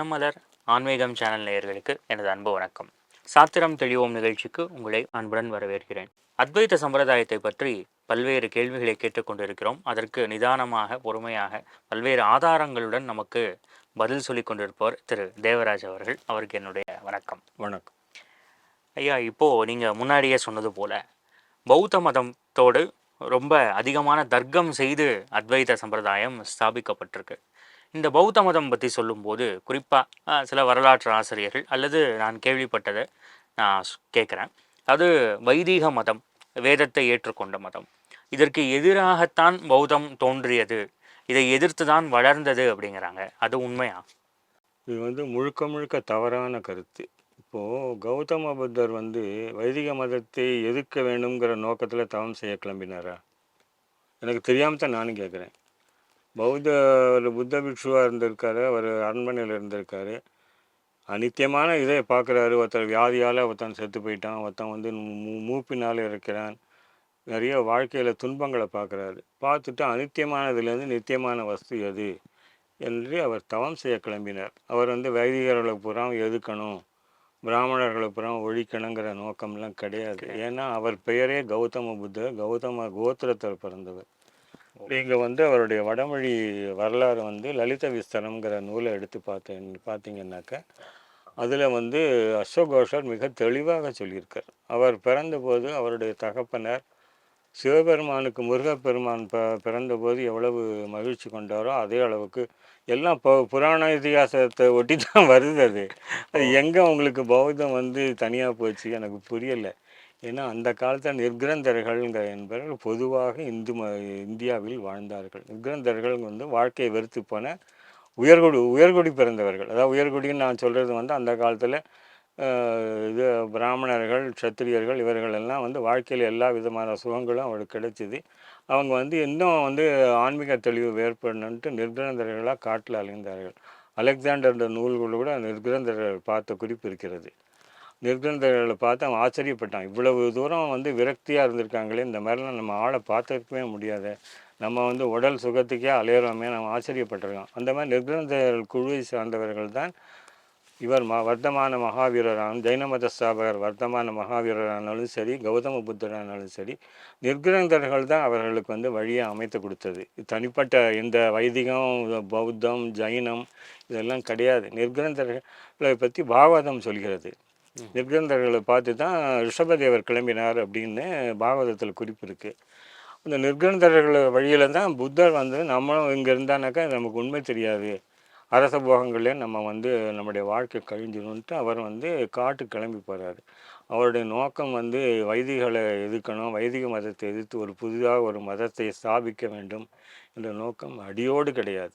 தினமலர் ஆன்மீகம் சேனல் நேயர்களுக்கு எனது அன்பு வணக்கம். சாத்திரம் தெளிவோம் நிகழ்ச்சிக்கு உங்களை அன்புடன் வரவேற்கிறேன். அத்வைத சம்பிரதாயத்தை பற்றி பல்வேறு கேள்விகளை கேட்டுக்கொண்டிருக்கிறோம் அதற்கு நிதானமாக பொறுமையாக பல்வேறு ஆதாரங்களுடன் நமக்கு பதில் சொல்லி கொண்டிருப்பவர் திரு தேவராஜ் அவர்கள். அவருக்கு என்னுடைய வணக்கம். வணக்கம். ஐயா இப்போ நீங்க முன்னாடியே சொன்னது போல பௌத்த மதத்தோடு ரொம்ப அதிகமான தர்க்கம் செய்து அத்வைத சம்பிரதாயம் ஸ்தாபிக்கப்பட்டிருக்கு. இந்த பௌத்த மதம் பற்றி சொல்லும்போது குறிப்பாக சில வரலாற்று ஆசிரியர்கள் அல்லது நான் கேள்விப்பட்டதை நான் கேட்குறேன். அது வைதீக மதம் வேதத்தை ஏற்றுக்கொண்ட மதம். இதற்கு எதிராகத்தான் பௌத்தம் தோன்றியது. இதை எதிர்த்து தான் வளர்ந்தது அப்படிங்கிறாங்க. அது உண்மையா? இது வந்து முழுக்க முழுக்க தவறான கருத்து. இப்போது கௌதம புத்தர் வந்து வைதிக மதத்தை எதிர்க்க வேண்டுங்கிற நோக்கத்தில் தவம் செய்ய கிளம்பினாரா? எனக்கு தெரியாமல் தான் நானும் கேட்குறேன். பௌத்த ஒரு புத்த பிக்ஷுவாக இருந்திருக்காரு அவர் அரண்மனையில் இருந்திருக்காரு. அநித்தியமான இதை பார்க்குறாரு ஒருத்தர் வியாதியால் ஒருத்தன் செத்து போயிட்டான். ஒருத்தன் வந்து மூ மூப்பினால் இருக்கிறான். நிறைய வாழ்க்கையில் துன்பங்களை பார்க்குறாரு பார்த்துட்டு அநித்தியமானதுலேருந்து நித்தியமான வஸ்து எது என்று அவர் தவம் செய்ய கிளம்பினார். அவர் வந்து வைதிகர்களை பூரா எதுக்கணும்? பிராமணர்களை பூரா ஒழிக்கணுங்கிற நோக்கம்லாம் கிடையாது. ஏன்னா அவர் பெயரே கௌதம புத்தர் கௌதம கோத்திரத்தில் பிறந்தவர். நீங்கள் வந்து அவருடைய வடமொழி வரலாறு வந்து லலித விஸ்தரம்ங்கிற நூலை எடுத்து பார்த்தேன் பார்த்தீங்கன்னாக்க அதில் வந்து அசோகோஷர் மிக தெளிவாக சொல்லியிருக்கார். அவர் பிறந்தபோது அவருடைய தகப்பனர் சிவபெருமானுக்கு முருகப்பெருமான் ப பிறந்தபோது எவ்வளவு மகிழ்ச்சி கொண்டாரோ அதே அளவுக்கு எல்லாம் இப்போ புராண இதிகாசத்தை ஒட்டி தான் வருது அது. அது எங்கே உங்களுக்கு பௌத்தம் வந்து தனியாக போச்சு எனக்கு புரியலை. ஏன்னா அந்த காலத்தில் நிர்கிரந்தர்கள்ங்கிற என்பவர்கள் பொதுவாக இந்து ம இந்தியாவில் வாழ்ந்தார்கள். நிர்கிரந்தர்கள் வந்து வாழ்க்கையை வெறுத்து போன உயர்குடி உயர்குடி பிறந்தவர்கள். அதாவது உயர்குடின்னு நான் சொல்கிறது வந்து அந்த காலத்தில் இது பிராமணர்கள் சத்திரியர்கள் இவர்கள் எல்லாம் வந்து வாழ்க்கையில் எல்லா விதமான சுகங்களும் அவளுக்கு கிடைச்சிது. அவங்க வந்து இன்னும் வந்து ஆன்மீக தெளிவு ஏற்படணுன்ட்டு நிர்கிரந்தர்களாக காட்டில் அலைந்தார்கள். அலெக்சாண்டர் நூல்கள் கூட நிர்கிரந்தர்கள் பார்த்த குறிப்பு இருக்கிறது. நிர்கிரந்தர்களை பார்த்து அவன் ஆச்சரியப்பட்டான். இவ்வளவு தூரம் வந்து விரக்தியாக இருந்திருக்காங்களே இந்த மாதிரிலாம் நம்ம ஆளை பார்த்துருக்கவே முடியாது. நம்ம வந்து உடல் சுகத்துக்கே அலையிறோமே நம்ம ஆச்சரியப்பட்டிருக்கோம். அந்த மாதிரி நிர்கிரந்தர்கள் குழுவை சார்ந்தவர்கள் தான் இவர் ம வர்த்தமான மகாவீரரான ஜைன மத ஸ்தாபகர் வர்த்தமான மகாவீரரானாலும் சரி கௌதம புத்தரானாலும் சரி நிர்கிரந்தர்கள் தான் அவர்களுக்கு வந்து வழியை அமைத்து கொடுத்தது. தனிப்பட்ட இந்த வைதிகம் பௌத்தம் ஜைனம் இதெல்லாம் கிடையாது. நிர்கிரந்தர்களை பற்றி பாகவதம் சொல்கிறது. நிர்கந்தர்களை பார்த்து தான் ரிஷபதேவர் கிளம்பினார் அப்படின்னு பாகவதத்தில் குறிப்பு இருக்குது அந்த நிர்கந்தர்கள் வழியில் தான் புத்தர் வந்து நம்மளும் இங்கே இருந்தானாக்கா நமக்கு உண்மை தெரியாது. அரச போகங்களே நம்ம வந்து நம்முடைய வாழ்க்கை கழிஞ்சிடும்ட்டு அவர் வந்து காட்டு கிளம்பி போகிறாரு அவருடைய நோக்கம் வந்து வைதிகளை எதிர்க்கணும் வைதிக மதத்தை எதிர்த்து ஒரு புதிதாக ஒரு மதத்தை ஸ்தாபிக்க வேண்டும் என்ற நோக்கம் அடியோடு கிடையாது.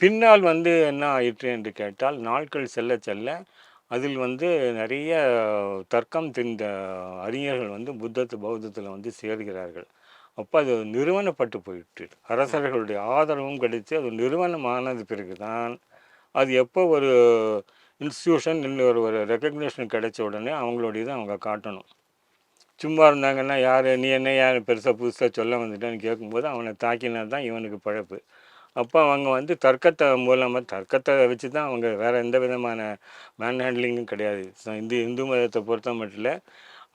பின்னால் வந்து என்ன ஆயிற்று என்று கேட்டால் நாட்கள் செல்ல செல்ல அதில் வந்து நிறைய தர்க்கம் தெரிந்த அறிஞர்கள் வந்து புத்தத்து பௌத்தத்தில் வந்து சேர்கிறார்கள். அப்போ அது நிறுவனப்பட்டு போயிட்டு அரசர்களுடைய ஆதரவும் கிடைத்து அது நிறுவனமானது பிறகு தான் அது எப்போ ஒரு இன்ஸ்டியூஷன் ஒரு ஒரு ரெக்கக்னேஷன் கிடைச்ச உடனே அவங்களுடைய இதை அவங்க காட்டணும். சும்மா இருந்தாங்கன்னா யார் நீ என்ன யார் பெருசாக புதுசாக சொல்ல வந்துட்டேன்னு கேட்கும்போது அவனை தாக்கினா தான் இவனுக்கு பழப்பு. அப்போ அவங்க வந்து தர்க்கத்தை மூலமாக தர்க்கத்தை வச்சு தான் அவங்க வேறு எந்த விதமான மேன் ஹேண்ட்லிங்கும் கிடையாது இந்து இந்து மதத்தை பொறுத்த மட்டும்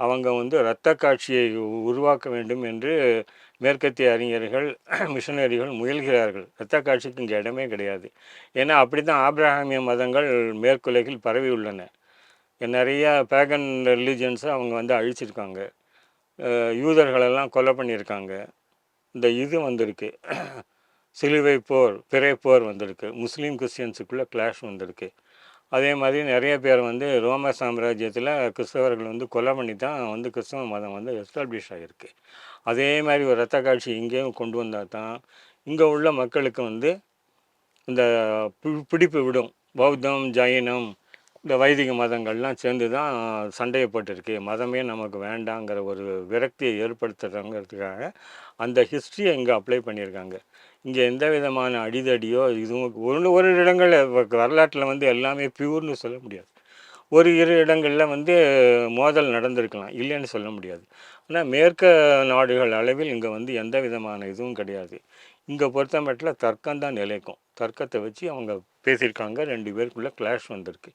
அவங்க வந்து இரத்த காட்சியை உருவாக்க வேண்டும் என்று மேற்கத்திய அறிஞர்கள் மிஷனரிகள் முயல்கிறார்கள். இரத்த காட்சிக்கு இங்கே இடமே கிடையாது. ஏன்னா அப்படி தான் ஆப்ரஹாமிய மதங்கள் மேற்குலகில் பரவி உள்ளன. நிறையா பேகன் ரிலீஜன்ஸை அவங்க வந்து அழிச்சிருக்காங்க. யூதர்களெல்லாம் கொலை பண்ணியிருக்காங்க. இந்த இது வந்திருக்கு. சிலுவை போர் பிறை போர் வந்திருக்கு. முஸ்லீம் கிறிஸ்டியன்ஸுக்குள்ளே கிளாஷ் வந்திருக்கு. அதே மாதிரி நிறைய பேர் வந்து ரோம சாம்ராஜ்யத்தில் கிறிஸ்தவர்கள் வந்து கொலை பண்ணி தான் வந்து கிறிஸ்தவ மதம் வந்து எஸ்டாப்ளிஷ் ஆகிருக்கு அதே மாதிரி ஒரு ரத்த காட்சி இங்கேயும் கொண்டு வந்தால் தான் இங்கே உள்ள மக்களுக்கு வந்து இந்த பிடிப்பு விடும். பௌத்தம் ஜைனம் இந்த வைதிக மதங்கள்லாம் சேர்ந்து தான் சண்டையை போட்டிருக்கு மதமே நமக்கு வேண்டாங்கிற ஒரு விரக்தியை ஏற்படுத்துகிறாங்கிறதுக்காக அந்த ஹிஸ்ட்ரியை இங்கே அப்ளை பண்ணியிருக்காங்க. இங்கே எந்த விதமான அடிதடியோ இதுவும் ஒரு ஒரு இடங்களில் வரலாற்றில் வந்து எல்லாமே பியூர்னு சொல்ல முடியாது. ஒரு இரு இடங்களில் வந்து மோதல் நடந்திருக்கலாம் இல்லைன்னு சொல்ல முடியாது. ஆனால் மேற்க நாடுகள் அளவில் இங்கே வந்து எந்த விதமான இதுவும் கிடையாது. இங்கே பொறுத்த மட்டில் தர்க்கம் தான் நிலைக்கும். தர்க்கத்தை வச்சு அவங்க பேசியிருக்காங்க ரெண்டு பேருக்குள்ளே கிளாஷ் வந்திருக்கு.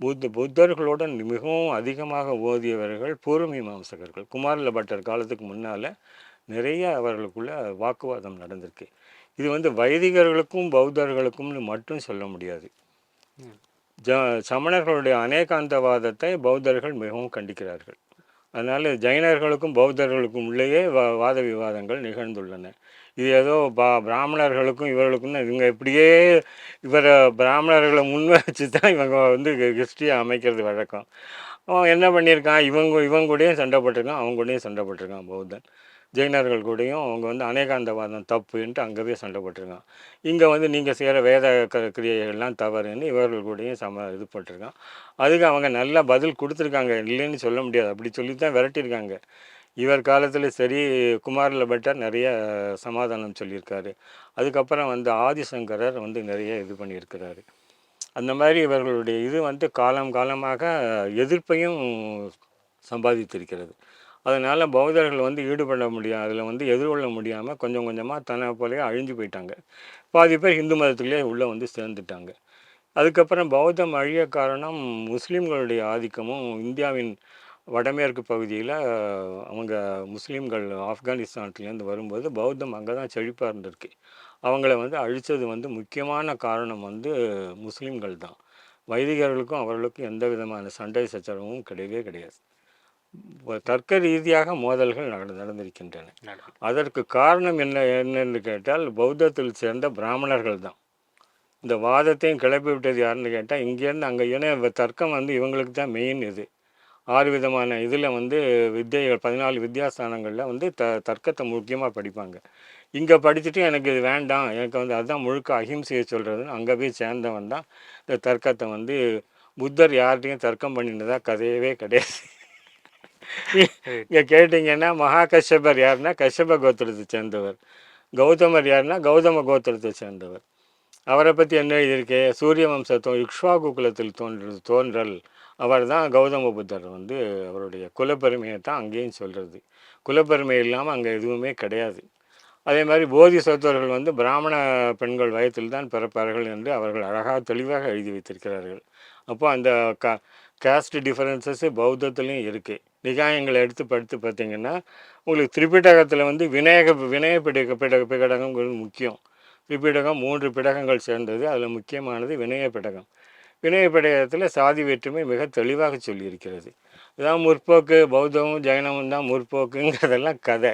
புத்த புத்தர்களுடன் மிகவும் அதிகமாக ஓதியவர்கள் பூர்வ மீமாம்சகர்கள் குமாரில பட்டர் காலத்துக்கு முன்னால் நிறைய அவர்களுக்குள்ள வாக்குவாதம் நடந்திருக்கு. இது வந்து வைதிகர்களுக்கும் பௌத்தர்களுக்கும்னு மட்டும் சொல்ல முடியாது. ஜ சமணர்களுடைய அநேகாந்தவாதத்தை பௌத்தர்கள் மிகவும் கண்டிக்கிறார்கள். அதனால் ஜைனர்களுக்கும் பௌத்தர்களுக்கும் உள்ளேயே வா வாத விவாதங்கள் நிகழ்ந்துள்ளன. இது ஏதோ பா பிராமணர்களுக்கும் இவர்களுக்கும் இவங்க இப்படியே இவரை பிராமணர்களை முன் வச்சு தான் இவங்க வந்து ஹிஸ்ட்ரியை அமைக்கிறது வழக்கம். அவன் என்ன பண்ணியிருக்கான்? இவங்க இவங்க கூடயும் சண்டை போட்டிருக்கான் அவங்க கூடயும் சண்டை போட்டிருக்கான் பௌத்தன். ஜெயினர்கள் கூடயும் அவங்க வந்து அநேகாந்தவாதம் தப்புன்ட்டு அங்கேவே சண்டை போட்டிருக்கான். இங்கே வந்து நீங்கள் செய்கிற வேத க கிரியைகள்லாம் தவறுன்னு இவர்கள் கூடயும் சம இது போட்டிருக்கான். அதுக்கு அவங்க நல்லா பதில் கொடுத்துருக்காங்க இல்லைன்னு சொல்ல முடியாது. அப்படி சொல்லி தான் விரட்டியிருக்காங்க. இவர் காலத்தில் சரி குமாரில பட்டர் நிறைய சமாதானம் சொல்லியிருக்காரு. அதுக்கப்புறம் வந்து ஆதிசங்கரர் வந்து நிறைய இது பண்ணியிருக்கிறாரு. அந்த மாதிரி இவர்களுடைய இது வந்து காலம் காலமாக எதிர்ப்பையும் சம்பாதித்திருக்கிறது. அதனால் பௌத்தர்கள் வந்து ஈடுபட முடியாது அதில் வந்து எதிர்கொள்ள முடியாமல் கொஞ்சம் கொஞ்சமாக தன்னை போலேயே அழிஞ்சு போயிட்டாங்க. பாதி பேர் இந்து மதத்துலேயே உள்ளே வந்து சேர்ந்துட்டாங்க. அதுக்கப்புறம் பௌத்தம் அழிய காரணம் முஸ்லீம்களுடைய ஆதிக்கமும் இந்தியாவின் வடமேற்கு பகுதியில் அவங்க முஸ்லீம்கள் ஆப்கானிஸ்தான்லேருந்து வரும்போது பௌத்தம் அங்கே தான் செழிப்பாக இருந்திருக்கு. அவங்கள வந்து அழித்தது வந்து முக்கியமான காரணம் வந்து முஸ்லீம்கள் தான். வைதிகர்களுக்கும் அவர்களுக்கும் எந்த விதமான சண்டை சச்சரவும் கிடையவே கிடையாது. தர்க்க ரீதியாக மோதல்கள் நட நடந்திருக்கின்றன. அதற்கு காரணம் என்ன என்னன்னு கேட்டால் பௌத்தத்தில் சேர்ந்த பிராமணர்கள் தான். இந்த வாதத்தையும் கிளப்பி விட்டது யாருன்னு கேட்டால் இங்கேருந்து அங்கே ஏன்னா தர்க்கம் வந்து இவங்களுக்கு தான் மெயின் இது. ஆறு விதமான இதில் வந்து வித்தியைகள் பதினாலு வித்யாஸ்தானங்களில் வந்து த தர்க்கத்தை முக்கியமாக படிப்பாங்க. இங்கே படிச்சுட்டு எனக்கு இது வேண்டாம் எனக்கு வந்து அதுதான் முழுக்க அஹிம்சையை சொல்கிறதுன்னு அங்கே போய் சேர்ந்தவன் தான் இந்த தர்க்கத்தை வந்து புத்தர் யார்கிட்டையும் தர்க்கம் பண்ணினதா கதையவே கிடையாது. இங்கே கேட்டிங்கன்னா மகா கஷ்யபர் யாருன்னா கஷ்யப கோத்திரத்தை சேர்ந்தவர். கௌதமர் யாருன்னா கௌதம கோத்திரத்தை சேர்ந்தவர். அவரை பற்றி என்ன எழுதியிருக்கு? சூரிய வம்சத்தோ இக்ஷ்வாகு குலத்தில் தோன்று தோன்றல். அவர் தான் கௌதம புத்தர் வந்து அவருடைய குலப்பெருமையை தான் அங்கேயும் சொல்கிறது குலப்பெருமை இல்லாமல் அங்கே எதுவுமே கிடையாது. அதே மாதிரி போதி சத்துவர்கள் வந்து பிராமண பெண்கள் வயத்தில் தான் பிறப்பார்கள் என்று அவர்கள் அழகாக தெளிவாக எழுதி வைத்திருக்கிறார்கள். அப்போ அந்த க காஸ்ட் டிஃபரன்சஸ் பௌத்தத்துலேயும் இருக்குது நிகாயங்களை எடுத்து படுத்து பார்த்தீங்கன்னா உங்களுக்கு திரிபிடகத்தில் வந்து விநாயக வினய பிடக பிடக பிடகங்கள் முக்கியம். திரிபிடகம் மூன்று பிடகங்கள் சேர்ந்தது. அதில் முக்கியமானது வினய பிடகம். வினய சாதி வேற்றுமை மிக தெளிவாக சொல்லியிருக்கிறது. இதான் முற்போக்கு பௌத்தமும் ஜைனமும் தான் முற்போக்குங்கிறதெல்லாம் கதை.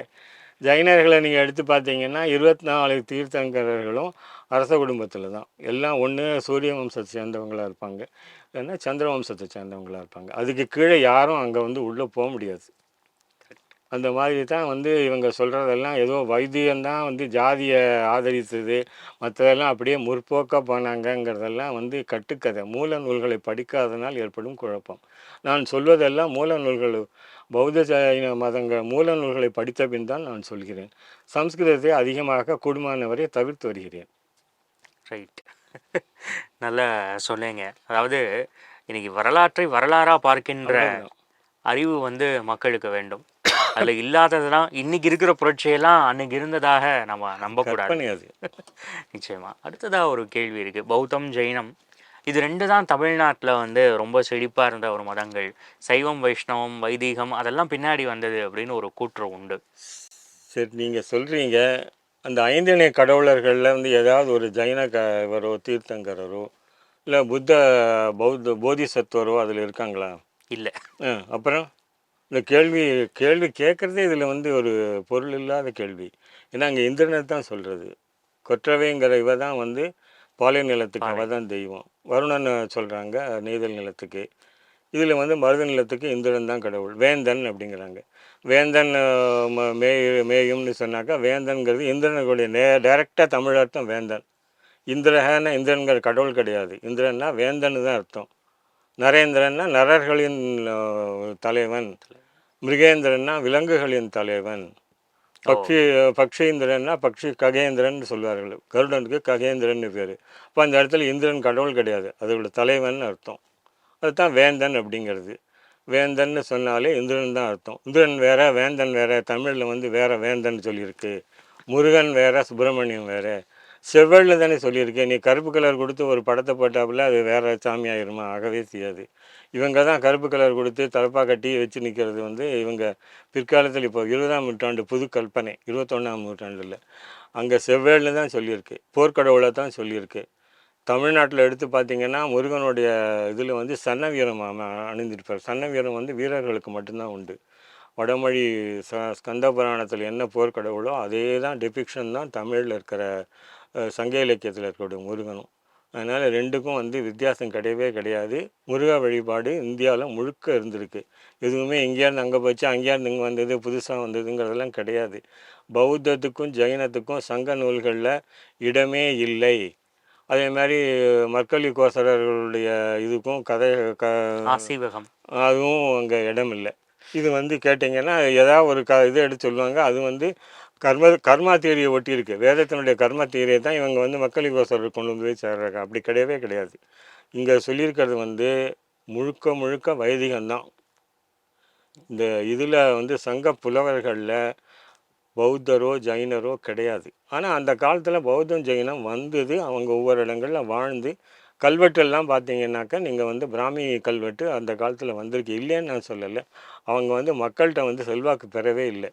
ஜைனர்களை நீங்கள் எடுத்து பார்த்தீங்கன்னா இருபத்தி நாலு தீர்த்தங்கரர்களும் அரச குடும்பத்தில் தான். எல்லாம் ஒன்று சூரிய வம்சத்தை சேர்ந்தவங்களாக இருப்பாங்க. இல்லைன்னா சந்திர வம்சத்தை சேர்ந்தவங்களாக இருப்பாங்க. அதுக்கு கீழே யாரும் அங்கே வந்து உள்ளே போக முடியாது. அந்த மாதிரி தான் வந்து இவங்க சொல்கிறதெல்லாம் ஏதோ வைத்தியம்தான் வந்து ஜாதியை ஆதரித்தது. மற்றதெல்லாம் அப்படியே முற்போக்காக போனாங்கங்கிறதெல்லாம் வந்து கட்டுக்கதை. மூல நூல்களை படிக்காதனால் ஏற்படும் குழப்பம். நான் சொல்வதெல்லாம் மூல நூல்கள் பௌத்த ஜைன மதங்கள் மூல நூல்களை படித்த பின் தான் நான் சொல்கிறேன். சம்ஸ்கிருதத்தை அதிகமாக கூடுமானவரை தவிர்த்து வருகிறேன். ரைட் நல்லா சொன்னீங்க. அதாவது இன்னைக்கு வரலாற்றை வரலாறா பார்க்கின்ற. அறிவு வந்து மக்களுக்கு வேண்டும். அதுல இல்லாததெல்லாம் இன்னைக்கு இருக்கிற புரட்சியெல்லாம் அன்னைக்கு இருந்ததாக நம்ம நம்பக்கூடாது கற்பனை அது. நிச்சயமா. அடுத்ததா ஒரு கேள்வி இருக்கு. பௌத்தம் ஜெயினம் இது ரெண்டு தான் தமிழ்நாட்டில் வந்து ரொம்ப செழிப்பாக இருந்த ஒரு மதங்கள். சைவம் வைஷ்ணவம் வைதீகம் அதெல்லாம் பின்னாடி வந்தது அப்படின்னு ஒரு கூற்று உண்டு. சரி நீங்கள் சொல்கிறீங்க அந்த ஐந்திணை கடவுளர்களில் வந்து ஏதாவது ஒரு ஜைன கவரோ தீர்த்தங்கரரோ இல்லை புத்த பௌத்த போதிசத்துவரோ அதில் இருக்காங்களா? இல்லை. அப்புறம்? இந்த கேள்வி கேள்வி கேட்குறதே இதில் வந்து ஒரு பொருள் இல்லாத கேள்வி. ஏன்னா அங்கே இந்திரனை தான் சொல்கிறது கொற்றவைங்கிற இவ தான் வந்து பாலை நிலத்துக்கு அவ தான் தெய்வம். வருணன் சொல்கிறாங்க நெய்தல் நிலத்துக்கு. இதில் வந்து மருத நிலத்துக்கு இந்திரன் தான் கடவுள். வேந்தன் அப்படிங்கிறாங்க. வேந்தன் ம- மேய் மேயும்னு சொன்னாக்கா வேந்தன்கிறது இந்திரனுடைய நே டைரெக்டாக தமிழ் அர்த்தம் வேந்தன். இந்திரஹன இந்திரன்கிற கடவுள் கிடையாது. இந்திரன்னா வேந்தன் தான் அர்த்தம். நரேந்திரன்னா நரர்களின் தலைவன். மிருகேந்திரன்னா விலங்குகளின் தலைவன். பக்ஷி பக்ஷீந்திரன்னா பக்ஷி ககேந்திரன் சொல்வார்கள். கருடனுக்கு ககேந்திரன் பேர். அப்போ அந்த இடத்துல இந்திரன் கடவுள் கிடையாது. அதோட தலைவன் அர்த்தம். அதுதான் வேந்தன் அப்படிங்கிறது. வேந்தன்னு சொன்னாலே இந்திரன் தான் அர்த்தம். இந்திரன் வேற வேந்தன் வேற. தமிழில் வந்து வேற வேந்தன் சொல்லியிருக்கு. முருகன் வேற சுப்பிரமணியம் வேற. செவ்வழில் தானே சொல்லியிருக்கேன். நீ கருப்பு கலர் கொடுத்து ஒரு படத்தை போட்டாப்புல அது வேறு சாமி ஆகிருமா ஆகவே செய்யாது. இவங்க தான் கருப்பு கலர் கொடுத்து தலப்பாக கட்டி வச்சு நிற்கிறது வந்து இவங்க பிற்காலத்தில் இப்போ இருபதாம் நூற்றாண்டு புது கற்பனை இருபத்தொன்னாம் நூற்றாண்டில். அங்கே செவ்வேழில் தான் சொல்லியிருக்கு. போர்க்கடவுளை தான் சொல்லியிருக்கு. தமிழ்நாட்டில் எடுத்து பார்த்தீங்கன்னா முருகனுடைய இதில் வந்து சன்ன வீரம் அணிந்திருப்பார். சன்ன வீரம் வந்து வீரர்களுக்கு மட்டும்தான் உண்டு. வடமொழி ச ஸ்கந்த புராணத்தில் என்ன போர்க்கடவுளோ அதே தான் டெபிக்ஷன் தான் தமிழில் இருக்கிற சங்க இலக்கியத்தில் இருக்கக்கூடிய முருகனும். அதனால் ரெண்டுக்கும் வந்து வித்தியாசம் கிடையவே கிடையாது. முருக வழிபாடு இந்தியாவில் முழுக்க இருந்திருக்கு. எதுவுமே இங்கேருந்து அங்கே போச்சு அங்கேருந்து இங்கே வந்தது புதுசாக வந்ததுங்கிறதெல்லாம் கிடையாது. பௌத்தத்துக்கும் ஜெயினத்துக்கும் சங்க நூல்களில் இடமே இல்லை. அதே மாதிரி மற்களி கோசரர்களுடைய இதுக்கும் கதை க ஆசீவகம். அதுவும் அங்கே இடம் இல்லை இது வந்து கேட்டிங்கன்னா ஏதாவது ஒரு க இதை எடுத்து சொல்லுவாங்க. அது வந்து கர்ம கர்மா தேரியை ஒட்டி இருக்கு வேதத்தினுடைய கர்மா தேரியை தான் இவங்க வந்து மக்களி கோசரர் கொண்டு வந்து போய் சேர்றாங்க அப்படி கிடையவே கிடையாது. இங்கே சொல்லியிருக்கிறது வந்து முழுக்க முழுக்க வைதிகம்தான் இந்த இதில் வந்து சங்க புலவர்களில் பௌத்தரோ ஜைனரோ கிடையாது. ஆனால் அந்த காலத்தில் பௌத்தம் ஜெயினம் வந்தது. அவங்க ஒவ்வொரு இடங்களில் வாழ்ந்து கல்வெட்டெல்லாம் பார்த்தீங்கன்னாக்கா நீங்கள் வந்து பிராமி கல்வெட்டு அந்த காலத்தில் வந்திருக்கு. இல்லைன்னு நான் சொல்லலை. அவங்க வந்து மக்கள்கிட்ட வந்து செல்வாக்கு பெறவே இல்லை.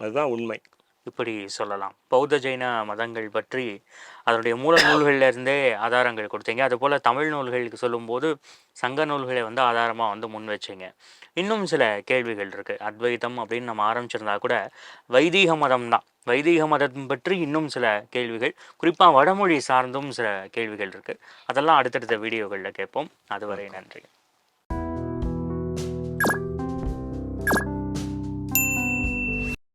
அதுதான் உண்மை. இப்படி சொல்லலாம். பௌத்த ஜெயின மதங்கள் பற்றி அதனுடைய மூல நூல்கள்ல இருந்தே ஆதாரங்கள் கொடுத்தீங்க. அதுபோல் தமிழ் நூல்களுக்கு சொல்லும்போது சங்க நூல்களை வந்து ஆதாரமாக வந்து முன் வச்சீங்க. இன்னும் சில கேள்விகள் இருக்கு. அத்வைதம் அப்படின்னு நம்ம ஆரம்பிச்சிருந்தா கூட வைதீக மதம் தான். வைதீக மதம் பற்றி இன்னும் சில கேள்விகள் குறிப்பாக வடமொழி சார்ந்தும் சில கேள்விகள் இருக்கு. அதெல்லாம் அடுத்தடுத்த வீடியோகளில் கேட்போம். அதுவரை நன்றி.